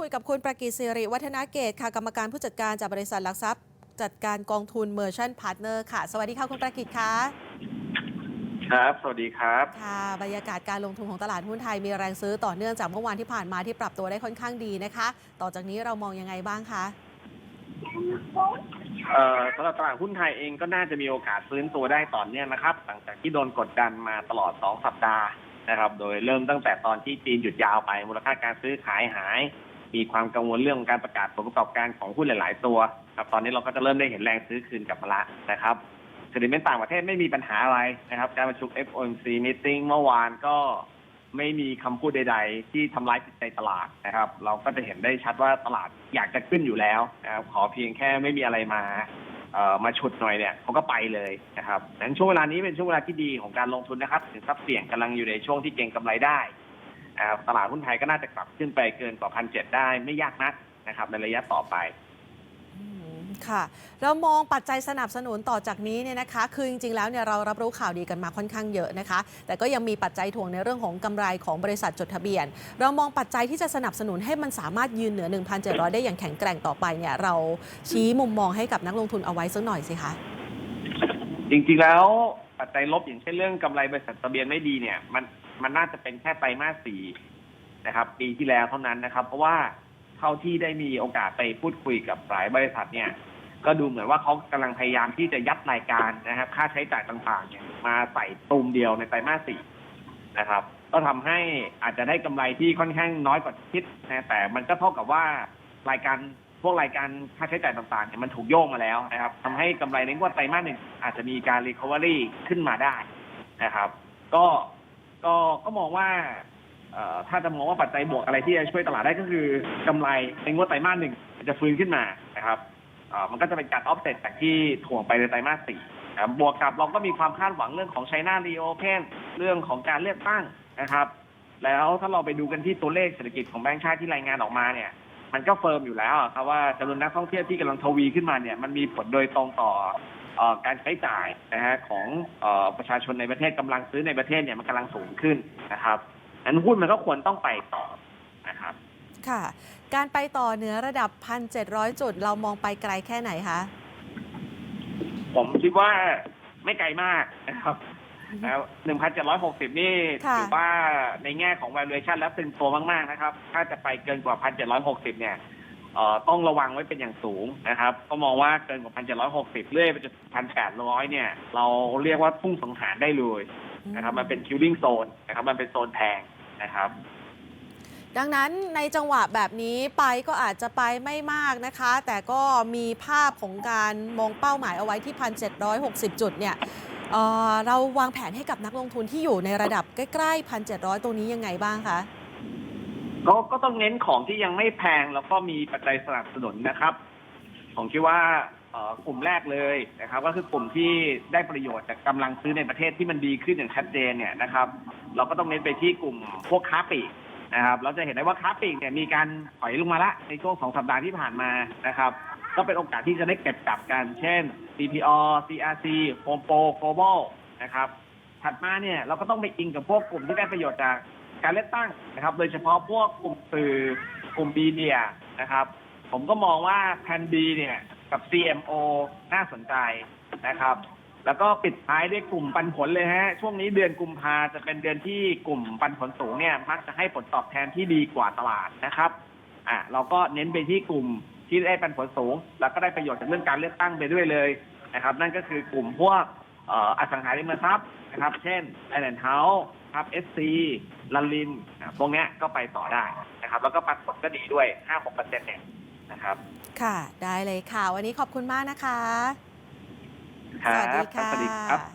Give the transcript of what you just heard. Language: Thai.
คุยกับคุณประกิตศิริวัฒนาเกตค่ะกรรมการผู้จัดการจากบริษัทหลักทรัพย์ จัดการกองทุน Merchant Partner ค่ะ สวัสดีค่ะคุณประกิตค่ะครับ สวัสดีครับ ค่ะ บรรยากาศการลงทุนของตลาดหุ้นไทยมีแรงซื้อต่อเนื่องจากเมื่อวานที่ผ่านมาที่ปรับตัวได้ค่อนข้างดีนะคะ ต่อจากนี้เรามองยังไงบ้างคะเอ่อสำหรับตลาดหุ้นไทยเองก็น่าจะมีโอกาสฟื้นตัวได้ต่อเนื่องนะครับ หลังจากที่โดนกดดันมาตลอด 2 สัปดาห์นะครับ โดยเริ่มตั้งแต่ตอนที่จีนหยุดยาวไปมูลค่าการซื้อขายหาย มีความกังวลเรื่องของการประกาศผลประกอบการของหุ้นหลาย ๆ ตัวครับตอนนี้เราก็จะเริ่มได้เห็นแรงซื้อคืนกลับมาละนะครับเศรษฐกิจต่างประเทศไม่มีปัญหาอะไรนะครับ การประชุม FOMC meeting เมื่อวานก็ไม่มีคำพูดใด ๆ ที่ทำร้ายจิตใจตลาดนะครับ เราก็จะเห็นได้ชัดว่าตลาดอยากจะขึ้นอยู่แล้วนะครับขอเพียงแค่ไม่มีอะไรมาเอ่อมาฉุดหน่อยเนี่ยเขาก็ไปเลยนะครับดังนั้นช่วงเวลานี้เป็นช่วงเวลาที่ดีของการลงทุนนะครับสินทรัพย์เสี่ยงกำลังอยู่ในช่วงที่เก็งกำไรได้ ตลาดหุ้นไทยก็น่าจะกลับขึ้นไปเกินกว่าพันเจ็ดได้ไม่ยากนักนะครับในระยะต่อไปอืมค่ะเรามองปัจจัยสนับสนุนต่อจากนี้เนี่ยนะคะ คือจริงๆแล้วเนี่ยเรารับรู้ข่าวดีกันมาค่อนข้างเยอะนะคะ แต่ก็ยังมีปัจจัยถ่วงในเรื่องของกำไรของบริษัทจดทะเบียน เรามองปัจจัยที่จะสนับสนุนให้มันสามารถยืนเหนือ 1,700 ได้อย่างแข็งแกร่งต่อไปเนี่ยเราชี้มุมมองให้กับนักลงทุนเอาไว้สักหน่อยสิคะจริงๆแล้วปัจจัยลบอย่างเช่นเรื่องกำไรบริษัททะเบียนไม่ดีเนี่ยมัน มันน่าจะเป็นแค่ไตรมาสสี่นะครับ ปีที่แล้วเท่านั้นนะครับ เพราะว่าเท่าที่ได้มีโอกาสไปพูดคุยกับหลายบริษัทเนี่ย ก็ดูเหมือนว่าเขากำลังพยายามที่จะยัดรายการนะครับ ค่าใช้จ่ายต่างๆเนี่ยมาใส่ตูมเดียวในไตรมาสสี่นะครับ ก็ทำให้อาจจะได้กำไรที่ค่อนข้างน้อยกว่าที่คิดนะแต่มันก็เท่ากับว่ารายการพวกรายการค่าใช้จ่ายต่างๆเนี่ยมันถูกโยกมาแล้วนะครับทำให้กำไรในงวดไตรมาสหนึ่งอาจจะมีการ recovery ขึ้นมาได้นะครับ ก็ ก็ก็มองว่าเอ่อถ้าจะมองว่าปัจจัยบวกอะไรที่จะช่วยตลาดได้ก็คือกำไรในงวดไตรมาสหนึ่งจะฟื้นขึ้นมานะครับเอ่อมันก็จะเป็นการออฟเซตจากที่ถ่วงไปในไตรมาสสี่นะครับบวกกับเราก็มีความคาดหวังเรื่องของไชน่ารีโอเพนเรื่องของการเลือกตั้งนะครับ แล้วถ้าเราไปดูกันที่ตัวเลขเศรษฐกิจของแบงก์ชาติที่รายงานออกมาเนี่ย มันก็เฟิร์มอยู่แล้วอะครับว่าจำนวนนักท่องเที่ยวที่กำลังทวีขึ้นมาเนี่ยมันมีผลโดยตรงต่อ การใช้จ่ายนะฮะของเออประชาชนในประเทศกำลังซื้อในประเทศเนี่ยมันกำลังสูงขึ้นนะครับนั้นหุ้นมันก็ควรต้องไปต่อนะครับ ค่ะ การไปต่อเหนือระดับ 1,700 จุด เรามองไปไกลแค่ไหนคะ ผมคิดว่าไม่ไกลมากนะครับแล้ว1,760นี่ค่ะถือว่าในแง่ของ valuation แล้วตึงตัวมาก ๆ นะครับ ถ้าจะไปเกินกว่า1,760เนี่ยเอ่อ ต้องระวังไว้เป็นอย่างสูงนะครับ ก็มองว่าเกินกว่า 1,760 เรื่อยไปจนถึง1,800 เนี่ย เราเรียกว่าพุ่งสังหารได้เลยนะครับ มันเป็น killing zone นะครับ มันเป็นโซนแพงนะครับ ดังนั้นในจังหวะแบบนี้ไปก็อาจจะไปไม่มากนะคะ แต่ก็มีภาพของการมองเป้าหมายเอาไว้ที่ 1,760 จุดเนี่ยเเราวางแผนให้กับนักลงทุนที่อยู่ในระดับใกล้ๆ 1,700 ตรงนี้ยังไงบ้างคะ ก็ก็ต้องเน้นของที่ยังไม่แพงแล้วก็มีปัจจัยสนับสนุนนะครับ ผมคิดว่าเอ่อกลุ่มแรกเลยนะครับ ก็คือกลุ่มที่ได้ประโยชน์จากกำลังซื้อในประเทศที่มันดีขึ้นอย่างชัดเจนเนี่ยนะครับ เราก็ต้องเน้นไปที่กลุ่มพวกค้าปลีกนะครับ เราจะเห็นได้ว่าค้าปลีกเนี่ยมีการถอยลงมาละในช่วงสองสัปดาห์ที่ผ่านมานะครับ ก็เป็นโอกาสที่จะได้เก็บกลับกัน เช่น CPO CRC Home Pro Global นะครับ ถัดมาเนี่ยเราก็ต้องไปอิงกับพวกกลุ่มที่ได้ประโยชน์จาก การเลือกตั้งนะครับ โดยเฉพาะพวกกลุ่มสื่อกลุ่มบีเดียนะครับ ผมก็มองว่าแพนบีเนี่ยกับ CMO น่าสนใจนะครับ แล้วก็ปิดท้ายด้วยกลุ่มปันผลเลยฮะ ช่วงนี้เดือนกุมภาจะเป็นเดือนที่กลุ่มปันผลสูงเนี่ยมักจะให้ผลตอบแทนที่ดีกว่าตลาดนะครับอะเราก็เน้นไปที่กลุ่มที่ได้ปันผลสูง แล้วก็ได้ประโยชน์จากเรื่องการเลือกตั้งไปด้วยเลยนะครับ นั่นก็คือกลุ่มพวก อ่ออสังหาริมทรัพย์นะครับ เช่นไอแลนด์เฮาส์ครับเอสซีลันลินนะพวกเนี้ยก็ไปต่อได้นะครับ แล้วก็ปันผลก็ดีด้วย 5-6%เนี่ยนะครับ ค่ะ ได้เลยค่ะ วันนี้ขอบคุณมากนะคะครัสวัสดีบค่ะสวัสดีครับ